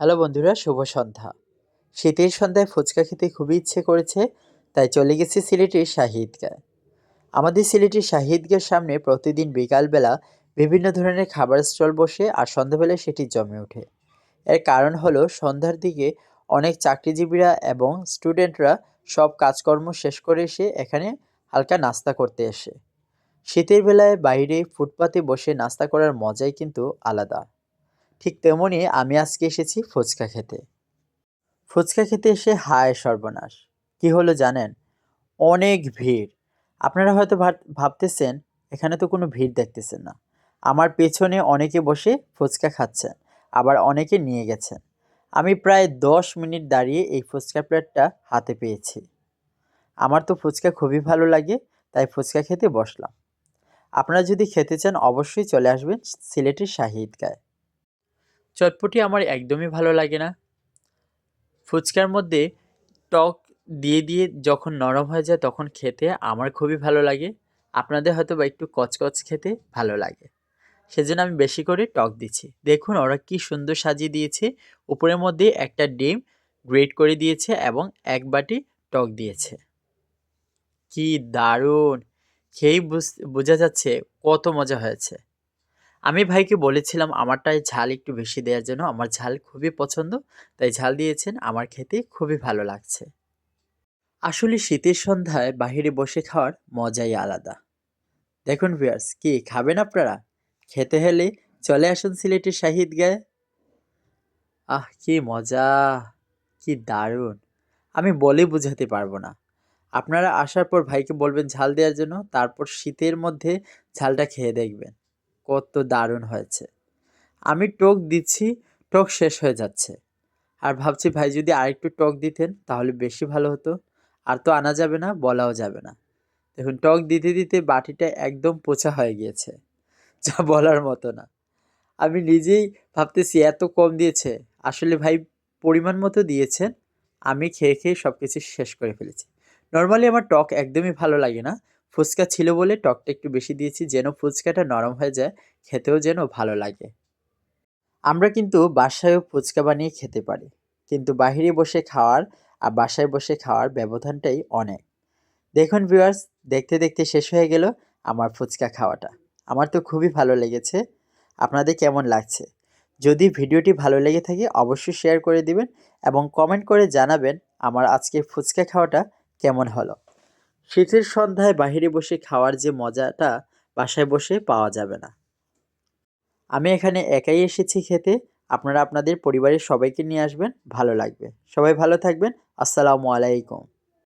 Hello বন্ধুরা, শুভ সন্ধ্যা। শীতের সন্ধ্যায় ফুচকা খেতে খুবই ইচ্ছে করেছে, তাই চলে গেছি সিলেটের শাহী ঈদগায় আমাদের সিলেটের শাহী ঈদগার সামনে প্রতিদিন বিকালবেলা বিভিন্ন ধরনের খাবার স্টল বসে আর সন্ধ্যাবেলায় সেটি জমে ওঠে। এর কারণ হলো, সন্ধ্যার দিকে অনেক চাকরিজীবীরা এবং স্টুডেন্টরা সব কাজকর্ম শেষ করে এসে এখানে হালকা নাস্তা করতে আসে। শীতের বেলায় বাইরে ফুটপাতে বসে নাস্তা করার মজাই কিন্তু আলাদা। ঠিক তেমনই আমি আজকে এসেছি ফুচকা খেতে। ফুচকা খেতে এসে হায় সর্বনাশ। কি হলো জানেন? অনেক ভিড়। আপনারা হয়তো ভাব- ভাবতেছেন, এখানে তো কোনো ভিড় দেখতেছেন না। আমার পেছনে অনেকে বসে ফুচকা খাচ্ছেন, আবার অনেকে নিয়ে গেছেন। আমি প্রায় দশ মিনিট দাঁড়িয়ে এই ফুচকা প্লেটটা হাতে পেয়েছি। আমার তো ফুচকা খুবই ভালো লাগে, তাই ফুচকা খেতে বসলাম। আপনারা যদি খেতে চান, অবশ্যই চলে আসবেন সিলেটের শাহী ঈদগায় চটপটি আমার একদমই ভালো লাগে না। ফুচকার মধ্যে টক দিয়ে দিয়ে যখন নরম হয়ে যায় তখন খেতে আমার খুবই ভালো লাগে। আপনাদের হয়তো বা একটু কচকচ খেতে ভালো লাগে। সেজন্য আমি বেশি করে টক দিচ্ছি। দেখুন ওরা কি সুন্দর সাজিয়ে দিয়েছে। উপরের মধ্যে একটা ডিম গ্রেট করে দিয়েছে এবং এক বাটি টক দিয়েছে। কি দারুণ! খেয়েই বুঝ- বোঝা যাচ্ছে কত মজা হয়েছে। আমি ভাইকে বলেছিলাম, আমারটায় ঝাল একটু বেশি দেওয়ার জন্য। আমার ঝাল খুবই পছন্দ, তাই ঝাল দিয়েছেন। আমার খেতে খুবই ভালো লাগছে। আসলে শীতের সন্ধ্যায় বাইরে বসে খাওয়ার মজাই আলাদা। দেখুন ভিয়ার্স কি খাবেন আপনারা? খেতে হলে চলে আসুন সিলেটের শাহিদ গায়ে। আহ, কি মজা! কি দারুণ! আমি বলে বোঝাতে পারব না। আপনারা আসার পর ভাইকে বলবেন ঝাল দেওয়ার জন্য, তারপর শীতের মধ্যে ঝালটা খেয়ে দেখবেন। কত দারুণ হয়েছে। আমি টক দিচ্ছি, টক শেষ হয়ে যাচ্ছে। আর ভাবছি, ভাই, যদি আরেকটু টক দিতেন, তাহলে বেশি ভালো হতো। আর তো আনা যাবে না, বলাও যাবে না। দেখুন, টক দিতে দিতে বাটিটা একদম পোচা হয়ে গিয়েছে, যা বলার মতো না। আমি নিজেই ভাবতেছি, এত কম দিয়েছে। আসলে ভাই, পরিমাণ মতো দিয়েছেন, আমি খেয়ে খেয়ে সব কিছু শেষ করে ফেলেছি। নর্মালি আমার টক একদমই ভালো লাগে না ফুচকা ছিল বলে টকটা একটু বেশি দিয়েছি, যেন ফুচকাটা নরম হয়ে যায়, খেতেও যেন ভালো লাগে। আমরা কিন্তু বাসায়ও ফুচকা বানিয়ে খেতে পারি, কিন্তু বাইরে বসে খাওয়ার আর বাসায় বসে খাওয়ার ব্যবধানটাই অনেক। দেখুন ভিউয়ার্স দেখতে দেখতে শেষ হয়ে গেল আমার ফুচকা খাওয়াটা। আমার তো খুবই ভালো লেগেছে। আপনাদের কেমন লাগছে? যদি ভিডিওটি ভালো লেগে থাকে, অবশ্যই শেয়ার করে দিবেন এবং কমেন্ট করে জানাবেন আমার আজকে ফুচকা খাওয়াটা কেমন হলো। শীতের সন্ধ্যায় বাহিরে বসে খাওয়ার যে মজাটা বাসায় বসে পাওয়া যাবে না। আমি এখানে একাই এসেছি খেতে। আপনারা আপনাদের পরিবারের সবাইকে নিয়ে আসবেন, ভালো লাগবে। সবাই ভালো থাকবেন। আসসালামু আলাইকুম।